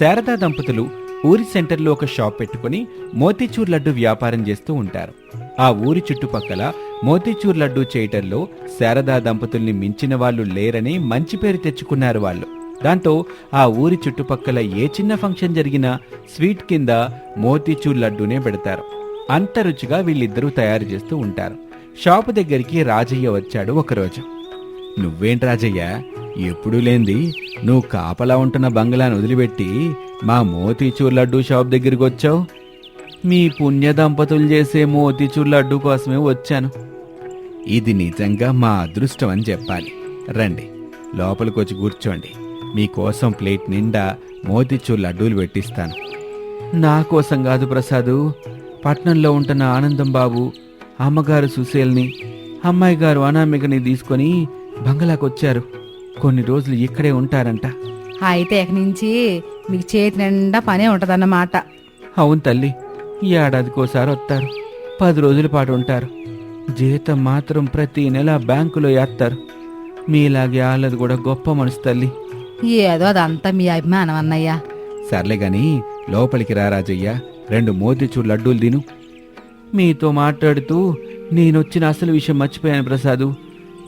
శారదా దంపతులు ఊరి సెంటర్లో ఒక షాప్ పెట్టుకుని మోతీచూర్ లడ్డు వ్యాపారం చేస్తూ ఉంటారు. ఆ ఊరి చుట్టుపక్కల మోతీచూర్ లడ్డు చేయటంలో శారదా దంపతుల్ని మించిన వాళ్ళు లేరని మంచి పేరు తెచ్చుకున్నారు వాళ్ళు. దాంతో ఆ ఊరి చుట్టుపక్కల ఏ చిన్న ఫంక్షన్ జరిగినా స్వీట్ కింద మోతీచూర్ లడ్డూనే పెడతారు. అంత రుచిగా వీళ్ళిద్దరూ తయారు చేస్తూ ఉంటారు. షాపు దగ్గరికి రాజయ్య వచ్చాడు ఒకరోజు. నువ్వేంటి రాజయ్య? ఎప్పుడూ లేంది. నువ్వు కాపలా ఉంటున్న బంగ్లాను వదిలిపెట్టి మా మోతీచూర్ లడ్డూ షాప్ దగ్గరికి వచ్చావు. మీ పుణ్య దంపతులు చేసే మోతీచూర్ లడ్డూ కోసమే వచ్చాను. ఇది నిజంగా మా అదృష్టం అని చెప్పాలి. రండి లోపలికి వచ్చి కూర్చోండి మీకోసం ప్లేట్ నిండా మోతీచూర్ లడ్డూలు పెట్టిస్తాను. నా కోసం కాదు ప్రసాదు పట్నంలో ఉంటున్న ఆనందం బాబు అమ్మగారు సుశీల్ని అమ్మాయి గారు అనామికని తీసుకొని బంగ్లాకు వచ్చారు కొన్ని రోజులు ఇక్కడే ఉంటారంట. అయితే ఇక నుంచి మీకు చేతి నిండా పనే ఉంటదన్నమాట. అవును తల్లి ఈ ఏడాదికోసారి వస్తారు. పది రోజుల పాటు ఉంటారు. జీతం మాత్రం ప్రతి నెల బ్యాంకులో వేస్తారు మీలాగే వాళ్ళది కూడా గొప్ప మనసు తల్లి. ఏదో అదంతా మీ అభిమానం అన్నయ్య. సర్లే గాని లోపలికి రా రాజయ్య. రెండు మోతిచూర్ లడ్డూలు తిను. మీతో మాట్లాడుతూ నేనొచ్చిన అసలు విషయం మర్చిపోయాను ప్రసాదు.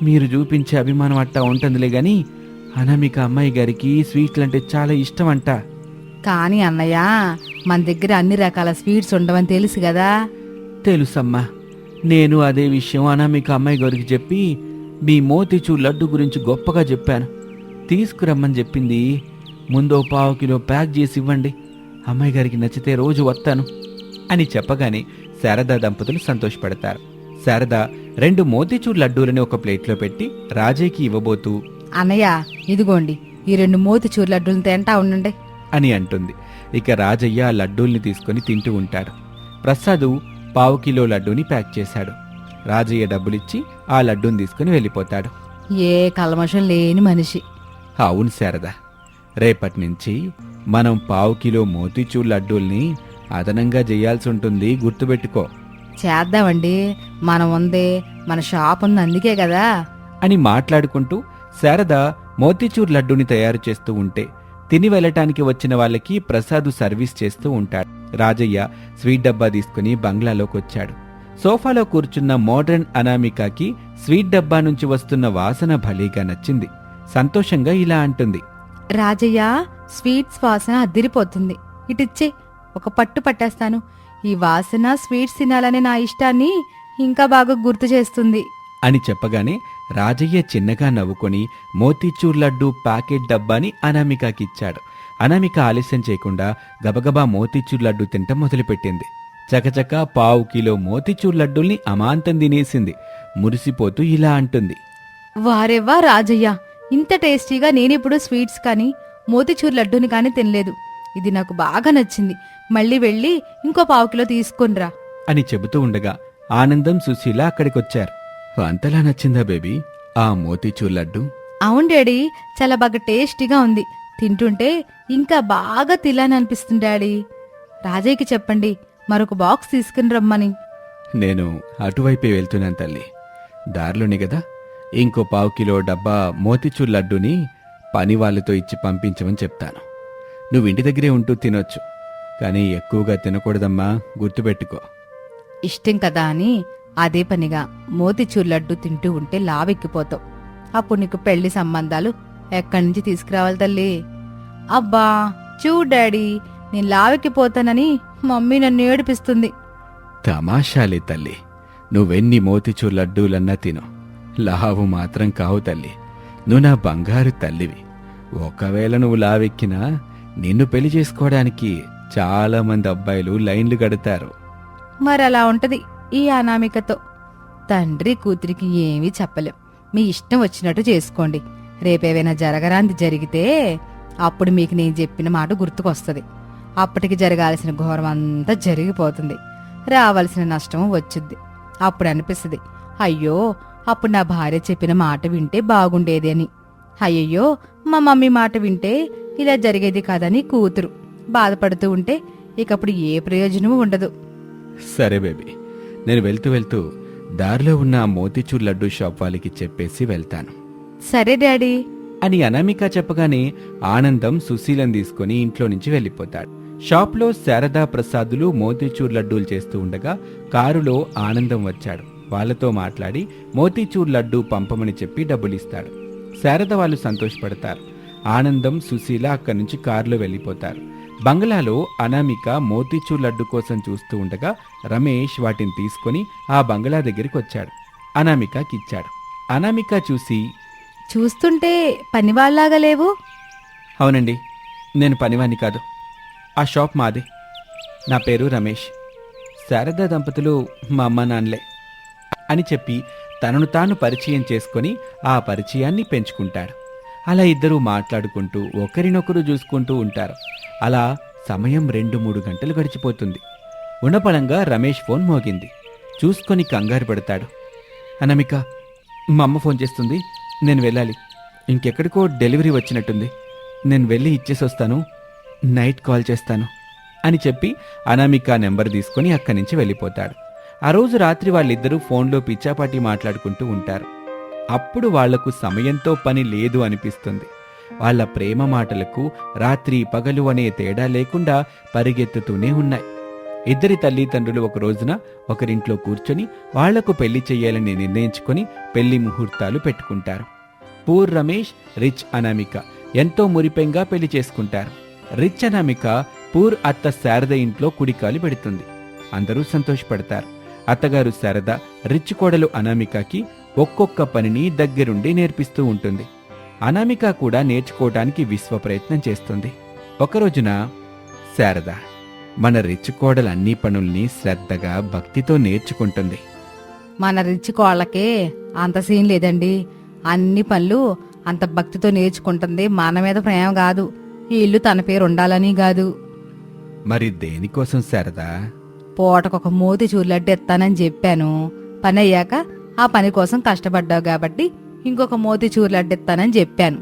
మీరు చూపించే అభిమానం అట్టా ఉంటుందిలే గాని అనామిక అమ్మాయి గారికి స్వీట్లంటే చాలా ఇష్టం అంట కానీ అన్నయ్య మన దగ్గర అన్ని రకాల స్వీట్స్ ఉండవని తెలుసు కదా. తెలుసమ్మా. నేను అదే విషయం అనామిక అమ్మాయి గారికి చెప్పి మీ మోతిచూర్ లడ్డు గురించి గొప్పగా చెప్పాను. తీసుకురమ్మని చెప్పింది. ముందో పావు కిలో ప్యాక్ చేసి ఇవ్వండి. అమ్మాయి గారికి నచ్చితే రోజు వస్తాను అని చెప్పగానే శారదా దంపతులు సంతోషపడతారు. శారద రెండు మోతిచూర్ లడ్డూలని ఒక ప్లేట్లో పెట్టి రాజయ్యకి ఇవ్వబోతూ అన్నయ్య ఇదిగోండి ఈ రెండు మోతి చూరు లడ్డూలు తింటా ఉండండి. అని అంటుంది. ఇక రాజయ్య ఆ లడ్డూల్ని తీసుకొని తింటూ ఉంటాడు ప్రసాదు పావు కిలో లడ్డూని ప్యాక్ చేశాడు. రాజయ్య డబ్బులిచ్చి ఆ లడ్డూని తీసుకుని వెళ్ళిపోతాడు. ఏ కల్మషం లేని మనిషి. అవును శారదా రేపటి నుంచి మనం పావు కిలో మోతీచూర్ లడ్డూల్ని అదనంగా చేయాల్సి ఉంటుంది గుర్తుపెట్టుకో. చేద్దామండి. మనం ఉందే మన షాప్ ఉంది అందుకే కదా. అని మాట్లాడుకుంటూ శారద మోతీచూర్ లడ్డూని తయారు చేస్తూ ఉంటే తిని వెళ్ళటానికి వచ్చిన వాళ్ళకి ప్రసాదు సర్వీస్ చేస్తూ ఉంటాడు. రాజయ్య స్వీట్ డబ్బా తీసుకుని బంగ్లాలోకి వచ్చాడు. సోఫాలో కూర్చున్న మోడ్రన్ అనామికకి స్వీట్ డబ్బా నుంచి వస్తున్న వాసన భలేగా నచ్చింది. సంతోషంగా ఇలా అంటుంది. రాజయ్య స్వీట్స్ వాసన అద్దిరిపోతుంది ఇటిచ్చే ఒక పట్టు పట్టేస్తాను. ఈ వాసన స్వీట్స్ తినాలనే నా ఇష్టాన్ని ఇంకా బాగా గుర్తు చేస్తుంది. అని చెప్పగానే రాజయ్య చిన్నగా నవ్వుకొని మోతీచూర్ లడ్డూ ప్యాకెట్ డబ్బాని అనామికకిచ్చాడు. అనామిక ఆలస్యం చేయకుండా గబగబా మోతీచూర్ లడ్డు తింటం మొదలుపెట్టింది. చకచక పావు కిలో మోతీచూర్ లడ్డూల్ని అమాంతం తినేసింది. మురిసిపోతూ ఇలా అంటుంది. వారెవ్వా రాజయ్య ఇంత టేస్టీగా నేనిప్పుడు స్వీట్స్ కానీ మోతిచూర్ లడ్డూని కానీ తినలేదు. ఇది నాకు బాగా నచ్చింది. మళ్ళీ వెళ్ళి ఇంకో పావు కిలో తీసుకునిరా. అని చెబుతూ ఉండగా ఆనందం సుశీల అక్కడికొచ్చారు. అంతలా నచ్చిందా బేబీ? ఆ మోతీచూర్ లడ్డు? అవును డాడీ చాలా బాగా టేస్టీగా ఉంది. తింటుంటే ఇంకా బాగా తిలాని అనిపిస్తుంది డాడీ. రాజయ్యకి చెప్పండి మరొక బాక్స్ తీసుకుని రమ్మని. నేను అటువైపే వెళ్తున్నాను తల్లి. దారిలోనే కదా. ఇంకో పావు కిలో డబ్బా మోతిచూర్ లడ్డూని పని వాళ్ళతో ఇచ్చి పంపించమని చెప్తాను. నువ్వు ఇంటి దగ్గరే ఉంటూ తినొచ్చు. కానీ ఎక్కువగా తినకూడదమ్మా. గుర్తుపెట్టుకో. ఇష్టం కదా అని అదే పనిగా మోతిచూర్ లడ్డు తింటూ ఉంటే లావెక్కిపోతావు. అప్పుడు నీకు పెళ్ళి సంబంధాలు ఎక్కడి నుంచి తీసుకురావాలి తల్లి? అబ్బా చూడు డాడీ నేను లావెక్కిపోతానని మమ్మీ నన్ను ఏడిపిస్తుంది. తమాషాలే తల్లి. నువ్వెన్ని మోతిచూర్ లడ్డూలన్నా తిను. లావు మాత్రం కావు తల్లి. నువ్వు నా బంగారు తల్లివి. ఒకవేళ నువ్వు లావెక్కినా నిన్ను పెళ్ళి చేసుకోవడానికి చాలా మంది అబ్బాయిలు లైన్లు కడతారు. మరి అలా ఉంటది ఈ అనామికతో. తండ్రి కూతురికి ఏమీ చెప్పలేం. మీ ఇష్టం వచ్చినట్టు చేసుకోండి. రేపేవైనా జరగరాంది జరిగితే అప్పుడు మీకు నేను చెప్పిన మాట గుర్తుకొస్తుంది. అప్పటికి జరగాల్సిన ఘోరం అంతా జరిగిపోతుంది. రావాల్సిన నష్టం వచ్చుద్ది. అప్పుడు అనిపిస్తుంది అయ్యో అప్పుడు నా భార్య చెప్పిన మాట వింటే బాగుండేది అని. అయ్యయ్యో మా మమ్మీ మాట వింటే ఇలా జరిగేది కాదని కూతురు. బాధపడుతూ ఉంటే ఇకప్పుడు ఏ ప్రయోజనమూ ఉండదు. సరే బేబీ నేను వెళ్తూ వెళ్తూ దారిలో ఉన్న ఆ మోతీచూర్ లడ్డూ షాప్ వాళ్ళకి చెప్పేసి వెళ్తాను. సరే డాడీ. అని అనామిక చెప్పగానే ఆనందం సుశీలం తీసుకుని ఇంట్లో నుంచి వెళ్ళిపోతాడు. షాప్లో శారదా ప్రసాదులు మోతీచూర్ లడ్డూలు చేస్తూ ఉండగా కారులో ఆనందం వచ్చాడు. వాళ్ళతో మాట్లాడి మోతీచూర్ లడ్డూ పంపమని చెప్పి డబ్బులిస్తాడు. శారద వాళ్ళు సంతోషపడతారు. ఆనందం సుశీల అక్కడి నుంచి కారులో వెళ్ళిపోతారు. బంగ్లాలో అనామిక మోతీచూర్ లడ్డు కోసం చూస్తూ ఉండగా రమేష్ వాటిని తీసుకొని ఆ బంగ్లా దగ్గరికి వచ్చాడు. అనామికకి ఇచ్చాడు. అనామిక చూసి చూస్తుంటే పనివాళ్ళాగా లేవు? అవునండి నేను పనివాణ్ణి కాదు. ఆ షాప్ మాది. నా పేరు రమేష్. శారదా దంపతులు మా అమ్మ నాన్నలే అని చెప్పి తనను తాను పరిచయం చేసుకొని ఆ పరిచయాన్ని పెంచుకుంటాడు. అలా ఇద్దరూ మాట్లాడుకుంటూ ఒకరినొకరు చూసుకుంటూ ఉంటారు. అలా సమయం రెండు మూడు గంటలు గడిచిపోతుంది. ఉన్నపళంగా రమేష్ ఫోన్ మోగింది. చూసుకొని కంగారు పడతాడు. అనమిక మా అమ్మ ఫోన్ చేస్తుంది. నేను వెళ్ళాలి. ఇంకెక్కడికో డెలివరీ వచ్చినట్టుంది. నేను వెళ్ళి ఇచ్చేసి వస్తాను నైట్ కాల్ చేస్తాను. అని చెప్పి అనామిక నెంబర్ తీసుకొని అక్కడి నుంచి వెళ్ళిపోతాడు. ఆ రోజు రాత్రి వాళ్ళిద్దరూ ఫోన్లో పిచ్చాపాటి మాట్లాడుకుంటూ ఉంటారు. అప్పుడు వాళ్ళకు సమయంతో పని లేదు అనిపిస్తుంది. వాళ్ళ ప్రేమ మాటలకు రాత్రి పగలు అనే తేడా లేకుండా పరిగెత్తుతూనే ఉన్నాయి. ఇద్దరి తల్లిదండ్రులు ఒక రోజున ఒకరింట్లో కూర్చొని వాళ్ళకు పెళ్ళి చెయ్యాలని నిర్ణయించుకొని పెళ్ళి ముహూర్తాలు పెట్టుకుంటారు. పూర్ రమేష్ రిచ్ అనామిక ఎంతో మురిపెంగా పెళ్ళి చేసుకుంటారు. రిచ్ అనామిక పూర్ అత్త శారద ఇంట్లో కుడికాలు పెడుతుంది. అందరూ సంతోషపడతారు. అత్తగారు శారద రిచ్ కోడలు అనామికకి ఒక్కొక్క పనిని దగ్గరుండి నేర్పిస్తూ ఉంటుంది. అనామిక కూడా నేర్చుకోవడానికి విశ్వ ప్రయత్నం చేస్తుంది. ఒకరోజున శారద మన రిచ్ కోడలు అన్ని పనుల్ని శ్రద్ధగా భక్తితో నేర్చుకుంటుంది. మన రిచ్ కోళ్ళకే అంత సీన్ లేదండి. అన్ని పనులు అంత భక్తితో నేర్చుకుంటుంది. మన మీద ప్రేమ కాదు. ఈ ఇల్లు తన పేరు ఉండాలని కాదు. మరి దేనికోసం శారదా? పూటకొక మోతి చూర్లడ్డు ఎత్తానని చెప్పాను. పని అయ్యాక ఆ పని కోసం కష్టపడ్డావు కాబట్టి ఇంకొక మోతి చూర్లడ్డు ఎత్తానని చెప్పాను.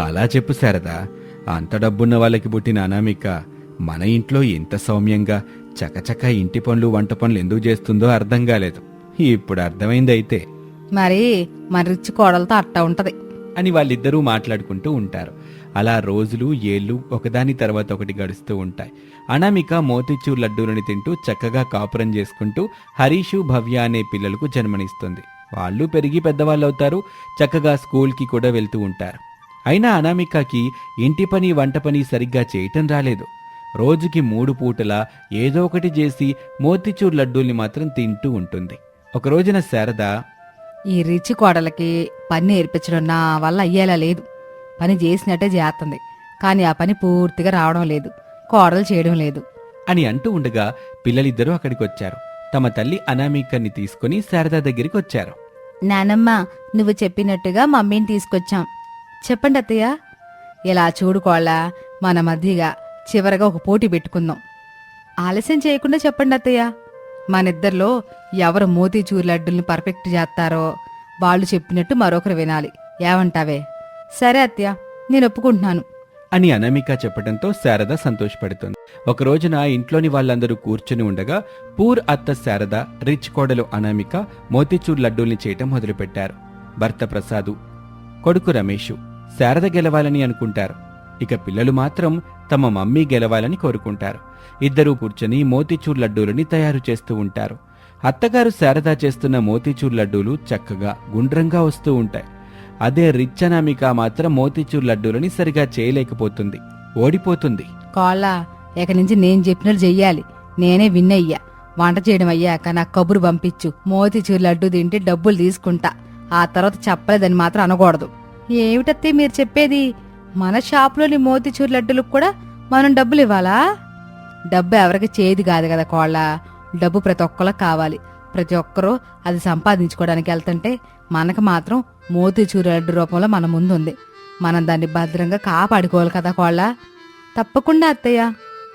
అలా చెప్పు శారదా. అంత డబ్బున్న వాళ్ళకి పుట్టిన అనామిక మన ఇంట్లో ఎంత సౌమ్యంగా చకచక ఇంటి పనులు వంట పనులు ఎందుకు చేస్తుందో అర్థం కాలేదు. ఇప్పుడు అర్థమైంది అయితే. మరి మన రిచ్ కోడలతో అట్టా ఉంటది. అని వాళ్ళిద్దరూ మాట్లాడుకుంటూ ఉంటారు. అలా రోజులు ఏళ్ళు ఒకదాని తర్వాత ఒకటి గడుస్తూ ఉంటాయి. అనామిక మోతిచూర్ లడ్డూలని తింటూ చక్కగా కాపురం చేసుకుంటూ హరీషు భవ్య అనే పిల్లలకు జన్మనిస్తుంది. వాళ్ళు పెరిగి పెద్దవాళ్ళు అవుతారు చక్కగా స్కూల్కి కూడా వెళ్తూ ఉంటారు. అయినా అనామికకి ఇంటి పని వంట పని సరిగ్గా చేయటం రాలేదు. రోజుకి మూడు పూటల ఏదో ఒకటి చేసి మోతిచూర్ లడ్డూల్ని మాత్రం తింటూ ఉంటుంది. ఒక రోజున శారద ఈ రిచ్ కోడలకి పని నేర్పించడం నా వల్ల అయ్యేలా లేదు. పని చేసినట్టే చేస్తుంది. కానీ ఆ పని పూర్తిగా రావడం లేదు. కోడలు చేయడం లేదు. అని అంటూ ఉండగా పిల్లలిద్దరూ అక్కడికి వచ్చారు తమ తల్లి అనామికని తీసుకుని శారదా దగ్గరికి వచ్చారు. నానమ్మ నువ్వు చెప్పినట్టుగా మమ్మీని తీసుకొచ్చాం. చెప్పండి అత్తయ్య. ఇలా చూడుకోవాలా మన మధ్యగా చివరగా ఒక పోటీ పెట్టుకుందాం. ఆలస్యం చేయకుండా చెప్పండి అత్తయ్య. మనిద్దరిలో ఎవరు మోతీచూరు లడ్డుల్ని పర్ఫెక్ట్ చేస్తారో వాళ్ళు చెప్పినట్టు మరొకరు వినాలి. ఏమంటావే? సరే అత్తయ్య నేను ఒప్పుకుంటున్నాను. అని అనామిక చెప్పడంతో శారద సంతోషపడుతుంది. ఒక రోజున ఇంట్లోని వాళ్ళందరూ కూర్చుని ఉండగా పూర్ అత్త శారద రిచ్ కోడలు అనామిక మోతిచూర్ లడ్డూల్ని చేయటం మొదలుపెట్టారు. భర్త ప్రసాదు కొడుకు రమేషు శారద గెలవాలని అనుకుంటారు. ఇక పిల్లలు మాత్రం తమ మమ్మీ గెలవాలని కోరుకుంటారు. ఇద్దరూ కూర్చొని మోతిచూర్ లడ్డూలని తయారు చేస్తూ ఉంటారు. అత్తగారు శారద చేస్తున్న మోతిచూర్ లడ్డూలు చక్కగా గుండ్రంగా వస్తూ ఉంటాయి. అదే రిచ్ అనామిక మాత్రం మోతిచూర్ లడ్డూలని సరిగా చేయలేకపోతుంది. ఓడిపోతుంది. కోళ్ళ ఇక నుంచి నేను చెప్పినట్టు చెయ్యాలి. నేనే విన్ అయ్యా. వంట చేయడం అయ్యాక నాకు కబురు పంపించు. మోతిచూర్ లడ్డు తింటే డబ్బులు తీసుకుంటా. ఆ తర్వాత చెప్పలేదని మాత్రం అనకూడదు. ఏమిటత్తే మీరు చెప్పేది? మన షాప్లోని మోతిచూర్ లడ్డులకు కూడా మనం డబ్బులు ఇవ్వాలా? డబ్బు ఎవరికి చేది కాదు కదా కోళ్ళ. డబ్బు ప్రతి ఒక్కరికి కావాలి. ప్రతి ఒక్కరూ అది సంపాదించుకోవడానికి వెళ్తుంటే మనకు మాత్రం మోతిచూర్ లడ్డు రూపంలో మన ముందుంది. మనం దాన్ని భద్రంగా కాపాడుకోవాలి కదా కోళ్ళ? తప్పకుండా అత్తయ్య.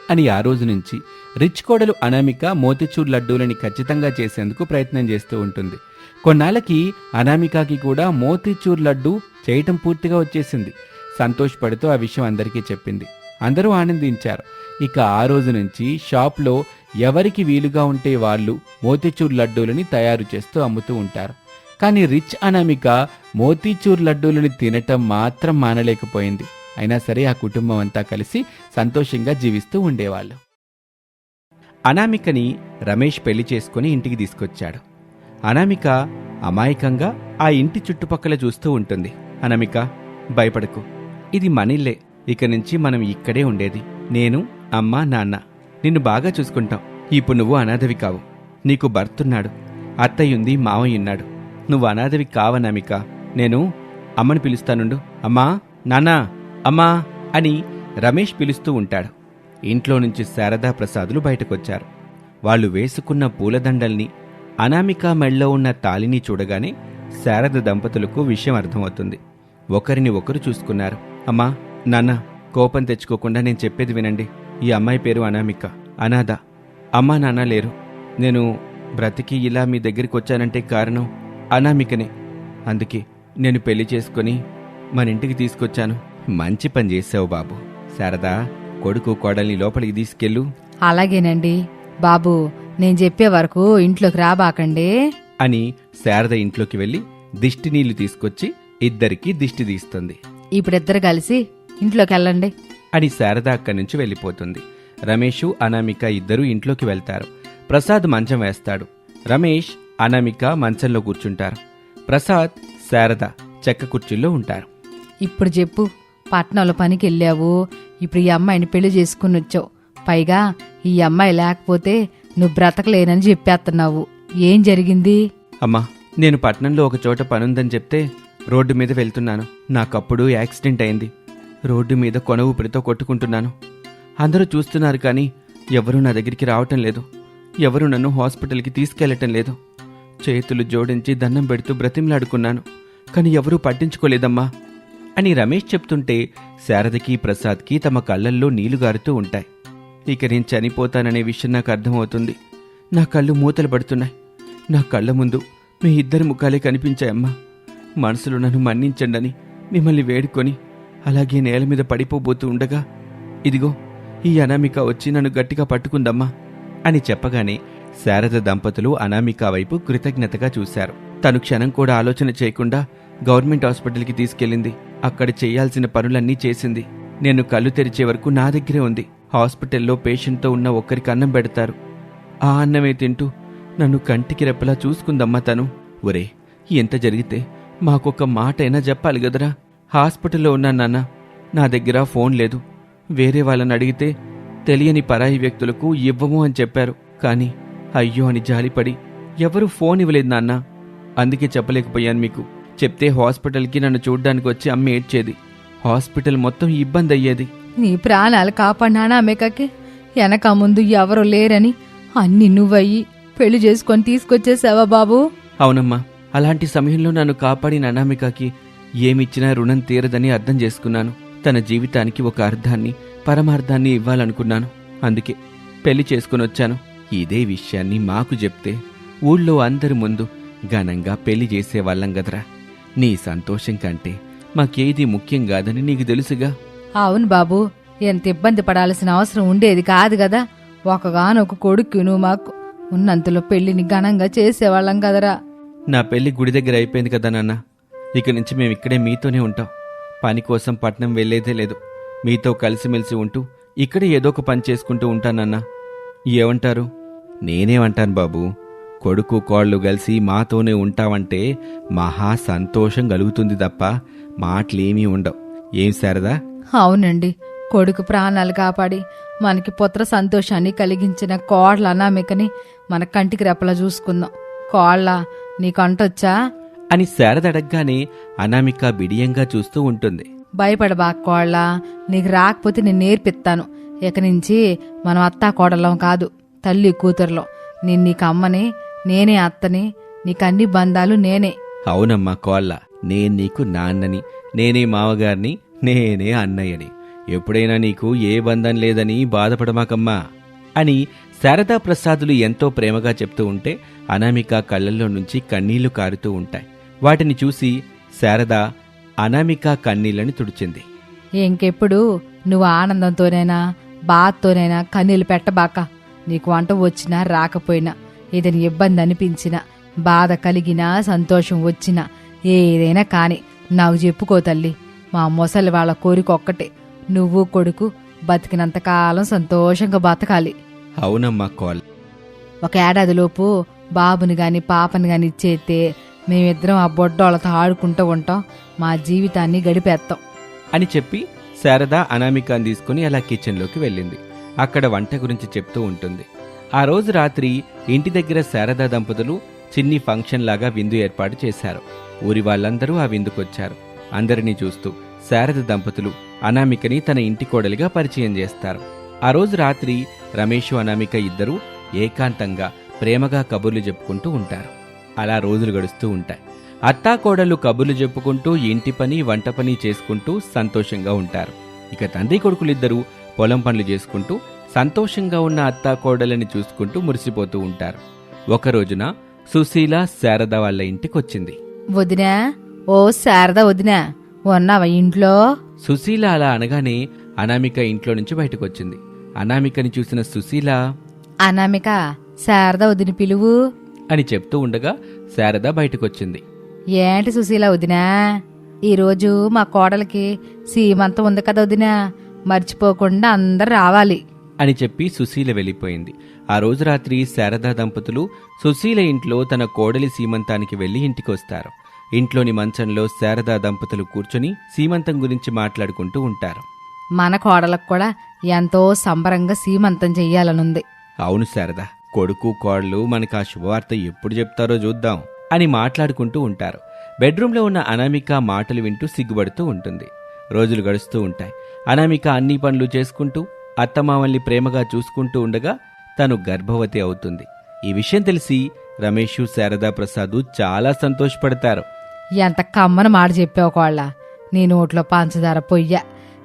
అని ఆ రోజు నుంచి రిచ్ కోడలు అనామిక మోతిచూర్ లడ్డూలని ఖచ్చితంగా చేసేందుకు ప్రయత్నం చేస్తూ ఉంటుంది. కొన్నాళ్ళకి అనామికకి కూడా మోతిచూర్ లడ్డు చేయటం పూర్తిగా వచ్చేసింది. సంతోషపడుతూ ఆ విషయం అందరికీ చెప్పింది. అందరూ ఆనందించారు. ఇక ఆ రోజు నుంచి షాప్లో ఎవరికి వీలుగా ఉంటే వాళ్ళు మోతిచూర్ లడ్డూలని తయారు చేస్తూ అమ్ముతూ ఉంటారు. కానీ రిచ్ అనామిక మోతీచూర్ లడ్డూలని తినటం మాత్రం మానలేకపోయింది. అయినా సరే ఆ కుటుంబం అంతా కలిసి సంతోషంగా జీవిస్తూ ఉండేవాళ్ళు. అనామికని రమేష్ పెళ్ళి చేసుకుని ఇంటికి తీసుకొచ్చాడు. అనామిక అమాయకంగా ఆ ఇంటి చుట్టుపక్కల చూస్తూ ఉంటుంది. అనామిక భయపడకు. ఇది మనిల్లే. ఇక నుంచి మనం ఇక్కడే ఉండేది. నేను అమ్మ నాన్న. నిన్ను బాగా చూసుకుంటాం. ఇప్పుడు నువ్వు అనాథవి కావు. నీకు భర్తున్నాడు. అత్తయ్యుంది మావయ్యున్నాడు. నువ్వు అనాథవి కావనామిక నేను అమ్మని పిలుస్తానుండు. అమ్మా నాన్నా అమ్మా అని రమేష్ పిలుస్తూ ఉంటాడు. ఇంట్లో నుంచి శారదా ప్రసాదులు బయటకొచ్చారు. వాళ్ళు వేసుకున్న పూలదండల్ని అనామిక మెళ్ళో ఉన్న తాలిని చూడగానే శారద దంపతులకు విషయం అర్థమవుతుంది. ఒకరిని ఒకరు చూసుకున్నారు. అమ్మా నాన్న కోపం తెచ్చుకోకుండా నేను చెప్పేది వినండి. ఈ అమ్మాయి పేరు అనామిక అనాథ. అమ్మా నాన్న లేరు. నేను బ్రతికి ఇలా మీ దగ్గరికి వచ్చానంటే కారణం? అనామికనే. అందుకే నేను పెళ్ళి చేసుకొని మన ఇంటికి తీసుకొచ్చాను. మంచి పని చేసావు బాబు. శారదా కొడుకు కోడల్ని లోపలికి తీసుకెళ్ళు. అలాగేనండి. బాబు నేను చెప్పే వరకు ఇంట్లోకి రాబాకండి. అని శారద ఇంట్లోకి వెళ్ళి దిష్టి నీళ్ళు తీసుకొచ్చి ఇద్దరికీ దిష్టి తీస్తుంది. ఇప్పుడిద్దరు కలిసి ఇంట్లోకి వెళ్ళండి. అని శారద అక్కడి నుంచి వెళ్ళిపోతుంది. రమేషు అనామిక ఇద్దరూ ఇంట్లోకి వెళ్తారు. ప్రసాద్ మంచం వేస్తాడు. రమేష్ అనామిక మంచంలో కూర్చుంటారు. ప్రసాద్ శారద చెక్క కుర్చీల్లో ఉంటారు. ఇప్పుడు చెప్పు పట్నంలో పనికి వెళ్ళావు ఇప్పుడు ఈ అమ్మాయిని పెళ్ళి చేసుకుని వచ్చావు పైగా ఈ అమ్మాయి లేకపోతే నువ్వు బ్రతకలేనని చెప్పేస్తున్నావు ఏం జరిగింది? అమ్మా నేను పట్నంలో ఒక చోట పనుందని చెప్తే రోడ్డు మీద వెళ్తున్నాను. నాకప్పుడు యాక్సిడెంట్ అయింది. రోడ్డు మీద కొన ఊపిరితో కొట్టుకుంటున్నాను. అందరూ చూస్తున్నారు కానీ ఎవరూ నా దగ్గరికి రావటం లేదు. ఎవరు నన్ను హాస్పిటల్కి తీసుకెళ్ళటం లేదు. చేతులు జోడించి దండం పెడుతూ బ్రతిమలాడుకున్నాను. కానీ ఎవరూ పట్టించుకోలేదమ్మా అని రమేష్ చెప్తుంటే శారదకి ప్రసాద్కి తమ కళ్ళల్లో నీళ్ళు గారుతూ ఉంటాయి. ఇక నేను చనిపోతాననే విషయం నాకు అర్థమవుతుంది. నా కళ్ళు మూతలు పడుతున్నాయి. నా కళ్ళ ముందు మీ ఇద్దరి ముఖాలే కనిపించాయమ్మా. మనసులో నన్ను మన్నించండని మిమ్మల్ని వేడుకొని అలాగే నేల మీద పడిపోబోతూ ఉండగా ఇదిగో ఈ అనామిక వచ్చి నన్ను గట్టిగా పట్టుకుందమ్మా అని చెప్పగానే శారద దంపతులు అనామిక వైపు కృతజ్ఞతగా చూశారు. తను క్షణం కూడా ఆలోచన చేయకుండా గవర్నమెంట్ హాస్పిటల్కి తీసుకెళ్ళింది. అక్కడ చేయాల్సిన పనులన్నీ చేసింది. నేను కళ్ళు తెరిచే వరకు నా దగ్గరే ఉంది. హాస్పిటల్లో పేషెంట్తో ఉన్న ఒక్కరికి అన్నం పెడతారు. ఆ అన్నమే తింటూ నన్ను కంటికి రెప్పలా చూసుకుందమ్మా తను. ఒరే ఎంత జరిగితే మాకొక మాట అయినా చెప్పాలి కదరా? హాస్పిటల్లో ఉన్నా నాన్న నా దగ్గర ఫోన్ లేదు. వేరే వాళ్ళని అడిగితే తెలియని పరాయి వ్యక్తులకు ఇవ్వము అని చెప్పారు. కానీ అయ్యో అని జాలిపడి ఎవరు ఫోన్ ఇవ్వలేదు నాన్న? అందుకే చెప్పలేకపోయాను మీకు. చెప్తే హాస్పిటల్కి నన్ను చూడ్డానికి వచ్చి అమ్మ ఏడ్చేది. హాస్పిటల్ మొత్తం ఇబ్బంది అయ్యేది. నీ ప్రాణాలు కాపాడినానా అమెకకి? వెనక ముందు ఎవరు లేరని అన్ని నువ్వయ్యి పెళ్ళి చేసుకొని తీసుకొచ్చేసావా బాబు? అవునమ్మా అలాంటి సమయంలో నన్ను కాపాడిన అనామికకి ఏమిచ్చినా రుణం తీరదని అర్థం చేసుకున్నాను. తన జీవితానికి ఒక అర్థాన్ని పరమార్థాన్ని ఇవ్వాలనుకున్నాను. అందుకే పెళ్ళి చేసుకుని వచ్చాను. ఇదే విషయాన్ని మాకు చెప్తే ఊళ్ళో అందరి ముందు ఘనంగా పెళ్ళి చేసేవాళ్ళం గదరా. నీ సంతోషం కంటే మాకేది ముఖ్యం కాదని నీకు తెలుసుగా? అవును బాబు ఎంత ఇబ్బంది పడాల్సిన అవసరం ఉండేది కాదు కదా ఒకగానొక కొడుకు నువ్వు మాకు ఉన్నంతలో పెళ్ళిని ఘనంగా చేసేవాళ్ళం కదరా నా పెళ్ళి గుడి దగ్గర అయిపోయింది కదా నాన్న. ఇక నుంచి మేము ఇక్కడే మీతోనే ఉంటాం. పని కోసం పట్నం వెళ్ళేదే లేదు. మీతో కలిసిమెలిసి ఉంటూ ఇక్కడే ఏదో ఒక పని చేసుకుంటూ ఉంటానన్నా ఏమంటారు నేనేమంటాను బాబు కొడుకు కోళ్ళు కలిసి మాతోనే ఉంటావంటే మహా సంతోషం కలుగుతుంది తప్ప మాటలేమీ ఉండవు. ఏం శారదా? అవునండి. కొడుకు ప్రాణాలు కాపాడి మనకి పుత్ర సంతోషాన్ని కలిగించిన కోళ్ళ అనామికని మన కంటికి రెప్పలా చూసుకుందాం. కోళ్ళ నీకంటొచ్చా? అని శారద అడగగానే అనామిక బిడియంగా చూస్తూ ఉంటుంది. భయపడబా కోళ్ళ నీకు రాకపోతే నేను నేర్పిస్తాను. ఇక నుంచి మనం అత్తా కోడలం కాదు తల్లి కూతురులో. నేను నీకు అమ్మని నేనే అత్తని నీకు అన్ని బంధాలు నేనే. అవునమ్మా కోళ్ళ నేను నీకు నాన్నని నేనే మామగారిని నేనే అన్నయ్యని. ఎప్పుడైనా నీకు ఏ బంధం లేదని బాధపడమాకమ్మా అని శారదా ప్రసాదులు ఎంతో ప్రేమగా చెప్తూ ఉంటే అనామిక కళ్ళల్లో నుంచి కన్నీళ్ళు కారుతూ ఉంటాయి. వాటిని చూసి శారద అనామిక కన్నీళ్ళని తుడిచింది. ఇంకెప్పుడు నువ్వు ఆనందంతోనైనా బాధతోనైనా కన్నీళ్ళు పెట్టబాక. నీకు వంట వచ్చినా రాకపోయినా ఏదైనా ఇబ్బంది అనిపించినా బాధ కలిగినా సంతోషం వచ్చినా ఏదైనా కాని నాకు చెప్పుకో తల్లి. మా ముసలి వాళ్ళ కోరిక ఒక్కటే. నువ్వు కొడుకు బతికినంతకాలం సంతోషంగా బతకాలి. అవునమ్మా కోల్. ఒక ఏడాదిలోపు బాబుని గాని పాపని గాని ఇచ్చేస్తే మేమిద్దరం ఆ బొడ్డోళ్ళతో ఆడుకుంటూ ఉంటాం. మా జీవితాన్ని గడిపేస్తాం అని చెప్పి శారద అనామికాని తీసుకుని అలా కిచెన్లోకి వెళ్ళింది. అక్కడ వంట గురించి చెప్తూ ఉంటుంది. ఆ రోజు రాత్రి ఇంటి దగ్గర శారదా దంపతులు చిన్ని ఫంక్షన్ లాగా విందు ఏర్పాటు చేశారు. ఊరి వాళ్ళందరూ ఆ విందుకొచ్చారు. అందరినీ చూస్తూ శారద దంపతులు అనామికని తన ఇంటి కోడలిగా పరిచయం చేస్తారు. ఆ రోజు రాత్రి రమేష్ అనామిక ఇద్దరూ ఏకాంతంగా ప్రేమగా కబుర్లు చెప్పుకుంటూ ఉంటారు. అలా రోజులు గడుస్తూ ఉంటాయి. అత్తాకోడళ్ళు కబుర్లు చెప్పుకుంటూ ఇంటి పని వంట పని చేసుకుంటూ సంతోషంగా ఉంటారు. ఇక తండ్రి కొడుకులిద్దరూ పొలం పనులు చేసుకుంటూ సంతోషంగా ఉన్న అత్తాకోడలని చూసుకుంటూ మురిసిపోతూ ఉంటారు. ఒక రోజున సుశీల శారద వాళ్ళ ఇంటికొచ్చింది. వదినా ఓ శారద వదినా ఉన్నావా ఇంట్లో? సుశీల అలా అనగానే అనామిక ఇంట్లో నుంచి బయటకొచ్చింది. అనామికని చూసిన సుశీల అనామిక శారద వదిన పిలువు? అని చెప్తూ ఉండగా శారద బయటకొచ్చింది. ఏంటి సుశీల వదినా? ఈరోజు మా కోడలికి సీమంతం ఉంది కదా వదినా. మర్చిపోకుండా అందరు రావాలి. అని చెప్పి సుశీల వెళ్ళిపోయింది. ఆ రోజు రాత్రి శారదా దంపతులు సుశీల ఇంట్లో తన కోడలి సీమంతానికి వెళ్ళి ఇంటికొస్తారు. ఇంట్లోని మంచంలో శారదా దంపతులు కూర్చొని సీమంతం గురించి మాట్లాడుకుంటూ ఉంటారు. మన కోడలకు కూడా ఎంతో సంబరంగా సీమంతం చెయ్యాలనుంది. అవును శారదా కొడుకు కోడలు మనకు ఆ శుభవార్త ఎప్పుడు చెప్తారో చూద్దాం. అని మాట్లాడుకుంటూ ఉంటారు. బెడ్రూమ్లో ఉన్న అనామిక మాటలు వింటూ సిగ్గుపడుతూ ఉంటుంది. రోజులు గడుస్తూ ఉంటాయి. అనామిక అన్ని పనులు చేసుకుంటూ అత్తమామల్ని ప్రేమగా చూసుకుంటూ ఉండగా తను గర్భవతి అవుతుంది. ఈ విషయం తెలిసి రమేష్ శారదా ప్రసాద్ చాలా సంతోషపడతారు. ఎంత కమ్మన మాట చెప్పావు కోళ్ళ. నీ నోట్లో పంచదార పొయ్య.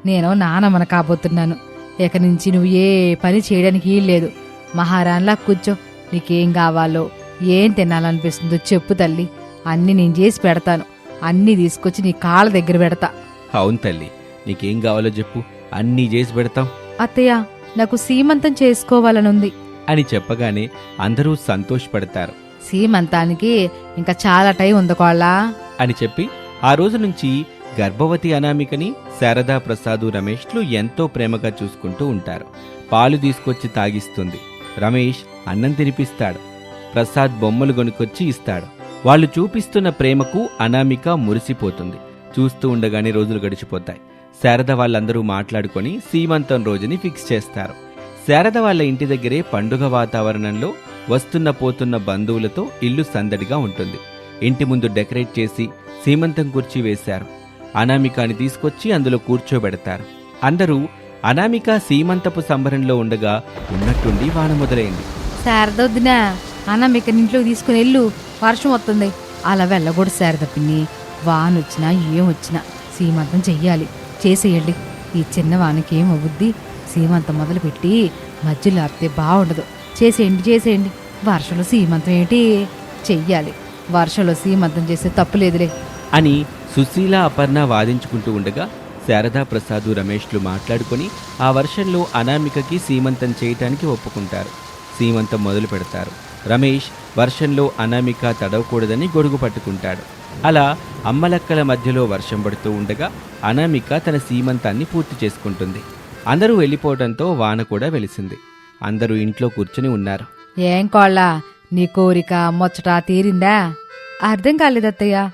నేను నానమ్మన కాబోతున్నాను. ఇక నుంచి నువ్వు ఏ పని చేయడానికి లేదు మహారాణిలా కూర్చో. నీకేం కావాలో ఏం తినాలనిపిస్తుందో చెప్పు తల్లి. అన్ని నేను చేసి పెడతాను. అన్నీ తీసుకొచ్చి నీ కాళ్ళ దగ్గర పెడతా. అవును తల్లి. నీకేం కావాలో చెప్పు. అన్నీ చేసి పెడతాం. అత్తయ్య నాకు సీమంతం చేసుకోవాలనుంది అని చెప్పగానే అందరూ సంతోషపడతారు. సీమంతానికి ఇంకా చాలా టైం ఉంది కోళ్ళ. అని చెప్పి ఆ రోజు నుంచి గర్భవతి అనామికని శారదా ప్రసాదు రమేష్లు ఎంతో ప్రేమగా చూసుకుంటూ ఉంటారు. పాలు తీసుకొచ్చి తాగిస్తుంది. రమేష్ అన్నం తినిపిస్తాడు. ప్రసాద్ బొమ్మలు కొనుకొచ్చి ఇస్తాడు. వాళ్ళు చూపిస్తున్న ప్రేమకు అనామిక మురిసిపోతుంది. చూస్తూ ఉండగానే రోజులు గడిచిపోతాయి. శారద వాళ్ళందరూ మాట్లాడుకొని సీమంతం రోజుని ఫిక్స్ చేస్తారు. శారద వాళ్ళ ఇంటి దగ్గరే పండుగ వాతావరణంలో వస్తున్న పోతున్న బంధువులతో ఇల్లు సందడిగా ఉంటుంది. ఇంటి ముందు డెకరేట్ చేసి సీమంతం కుర్చీ వేశారు. అనామికాని తీసుకొచ్చి అందులో కూర్చోబెడతారు. అందరూ అనామిక సీమంతపు సంబరంలో ఉండగా ఉన్నట్టుండి వాన మొదలైంది. శారదొద్దునా అన్నం ఇక్కడ ఇంట్లోకి తీసుకుని వెళ్ళు. వర్షం వస్తుంది. అలా వెళ్ళకూడదు శారద పిన్ని వాన వచ్చినా ఏం వచ్చినా సీమంతం చెయ్యాలి. చేసేయండి. ఈ చిన్న వానకి ఏమవుద్ది సీమంతం మొదలుపెట్టి మధ్యలో ఆపితే బాగుండదు. చేసేయండి చేసేయండి. వర్షంలో సీమంతం ఏంటి? చెయ్యాలి. వర్షంలో సీమంతం చేస్తే తప్పులేదులే అని సుశీల అపర్ణ వాదించుకుంటూ ఉండగా శారదా ప్రసాదు రమేష్లు మాట్లాడుకొని ఆ వర్షంలో అనామికకి సీమంతం చేయటానికి ఒప్పుకుంటారు. సీమంతం మొదలు పెడతారు రమేష్ వర్షంలో అనామిక తడవకూడదని గొడుగు పట్టుకుంటాడు. అలా అమ్మలక్కల మధ్యలో వర్షం పడుతూ ఉండగా అనామిక తన సీమంతాన్ని పూర్తి చేసుకుంటుంది. అందరూ వెళ్ళిపోవడంతో వాన కూడా వెలిసింది. అందరూ ఇంట్లో కూర్చుని ఉన్నారు. ఏం కోళ్ళా నీ కోరిక ముచ్చట తీరిందా? అర్థం కాలేదత్తయ్య.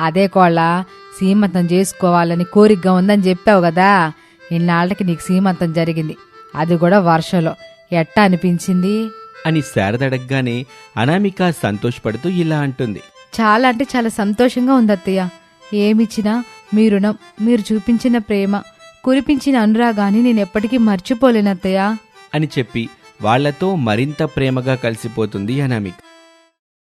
అదే కోళ్ళ సీమంతం చేసుకోవాలని కోరికగా ఉందని చెప్పావు కదా. ఇన్నాళ్ళకి నీకు సీమంతం జరిగింది. అది కూడా వర్షంలో. ఎట్టా అనిపించింది? అని శారద అడగగానే అనామిక సంతోషపడుతూ ఇలా అంటుంది. చాలా అంటే చాలా సంతోషంగా ఉంది అత్తయ్య. ఏమిచ్చినా మీ రుణం మీరు చూపించిన ప్రేమ కురిపించిన అనురాగాన్ని నేను ఎప్పటికీ మర్చిపోలేను అత్తయ్య. అని చెప్పి వాళ్ళతో మరింత ప్రేమగా కలిసిపోతుంది అనామిక.